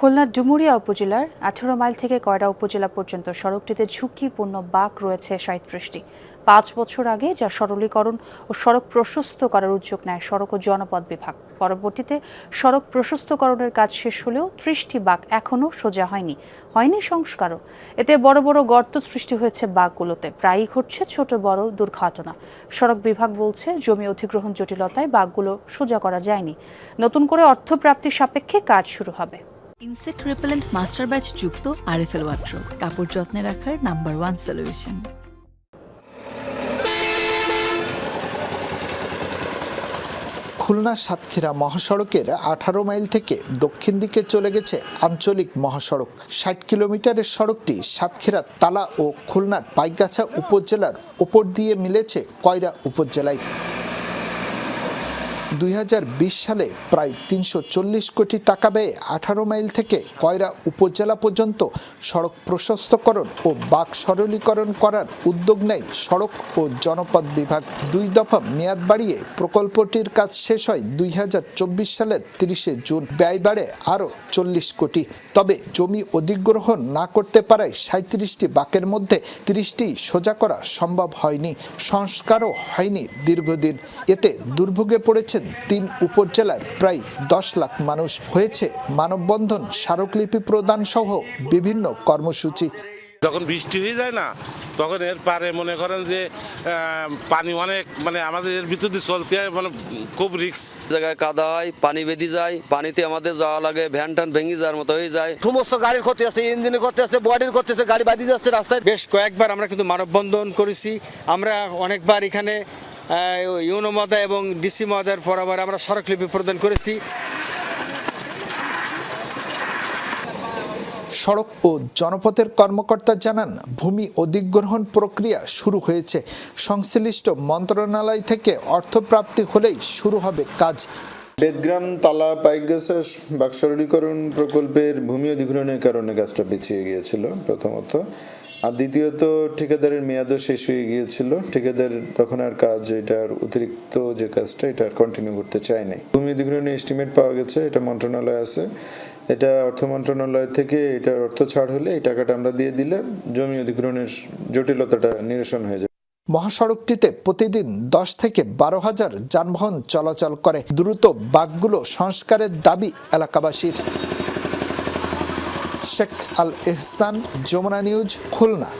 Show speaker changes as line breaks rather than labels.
খুলনার ডুমুরিয়া উপজেলার আঠারো মাইল থেকে কয়রা উপজেলা পর্যন্ত সড়কটিতে ঝুঁকিপূর্ণ বাঁক রয়েছে সাঁত্রিশটি পাঁচ বছর আগে যা সরলীকরণ ও সড়ক প্রশস্ত করার উদ্যোগ নেয় সড়ক ও জনপদ বিভাগ। পরবর্তীতে সড়ক প্রশস্তকরণের কাজ শেষ হলেও ত্রিশটি বাঁক এখনও সোজা হয়নি। হয়নি সংস্কারও। এতে বড় বড় গর্ত সৃষ্টি হয়েছে বাঁকগুলোতে। প্রায়ই ঘটছে ছোট বড় দুর্ঘটনা। সড়ক বিভাগ বলছে, জমি অধিগ্রহণ জটিলতায় বাঁকগুলো সোজা করা যায়নি। নতুন করে অর্থপ্রাপ্তির সাপেক্ষে কাজ শুরু হবে।
ইনসেক্ট রিপেলেন্ট মাস্টার ব্যাচ যুক্ত আরএফএল ওয়াট্রো কাপড় যত্নে রাখার number one solution.
Khulna Satkhira মহাসড়কের আঠারো মাইল থেকে দক্ষিণ দিকে চলে গেছে আঞ্চলিক মহাসড়ক। ষাট কিলোমিটারের সড়কটি সাতক্ষীরা তালা ও খুলনার পাইগাছা উপজেলার ওপর দিয়ে মিলেছে কয়রা উপজেলায়। দুই হাজার বিশ সালে প্রায় তিনশো চল্লিশ কোটি টাকা ব্যয়ে আঠারো মাইল থেকে কয়রা উপজেলা পর্যন্ত সড়ক প্রশস্তকরণ ও বাক সরলীকরণ করার উদ্যোগ নেয় সড়ক ও জনপদ বিভাগ। দুই দফা মেয়াদ বাড়িয়ে প্রকল্পটির কাজ শেষ হয় দুই হাজার চব্বিশ সালের তিরিশে জুন। ব্যয় বাড়ে আরও চল্লিশ কোটি। তবে জমি অধিগ্রহণ না করতে পারায় সাঁত্রিশটি বাকের মধ্যে তিরিশটি সোজা করা সম্ভব হয়নি। সংস্কারও হয়নি দীর্ঘদিন। এতে দুর্ভোগে পড়েছেন তিন উপজেলার প্রায় দশ লাখ মানুষ। হয়েছে মানববন্ধন, স্মারকলিপি প্রদান সহ বিভিন্ন কর্মসূচি।
যখন বৃষ্টি হয়ে যায় না তখন এর পারে মনে করেন যে পানি অনেক মানে আমাদের এর ভিতর দিয়ে চলতে হয় মানে খুব রিক্স
জায়গায় কাদা হয় পানি বেঁধে যায় পানিতে আমাদের যাওয়া লাগে ভ্যান টান ভেঙে যাওয়ার মতো হয়ে যায়।
সমস্ত গাড়ির ক্ষতি আছে ইঞ্জিনের ক্ষতি আছে বডির ক্ষতি আছে গাড়ি বাঁধিয়ে যাচ্ছে রাস্তায়।
বেশ কয়েকবার আমরা কিন্তু মানববন্ধন করেছি। আমরা অনেকবার এখানে ইউনো মহোদয় এবং ডিসি মহোদয়ের পরাবার আমরা স্মারকলিপি প্রদান করেছি।
সড়ক ও জনপথের কর্মকর্তা জানান, ভূমি অধিগ্রহণ প্রক্রিয়া শুরু হয়েছে। সংশ্লিষ্ট মন্ত্রণালয় থেকে অর্থপ্রাপ্তি হলেই শুরু হবে কাজ।
বেদগ্রাম তালা পাইকগাছা বাকসরলীকরণ প্রকল্পের ভূমি অধিগ্রহণের কারণে কাজটা পিছিয়ে গিয়েছিল প্রথমত। আর দ্বিতীয়ত, ঠিকাদারের মেয়াদও শেষ হয়ে গিয়েছিল। ঠিকাদার তখন আর কাজ, এটার অতিরিক্ত যে কাজটা, এটা আর কন্টিনিউ করতে চায় নাই। ভূমি অধিগ্রহণের এস্টিমেট পাওয়া গেছে, এটা মন্ত্রণালয় আছে। এটা অর্থ মন্ত্রণালয় থেকে এটা অর্থ ছাড় হলে এই টাকাটা আমরা দিয়ে দিলে জমি অধিগ্রহণের জটিলতাটা নিরসন হয়ে যায়
মহাসড়কটিতে প্রতিদিন দশ থেকে বারো হাজার যানবাহন চলাচল করে। দ্রুত বাঘগুলো সংস্কারের দাবি এলাকাবাসীর। শেখ আল এহসান, যমুনা নিউজ, খুলনা।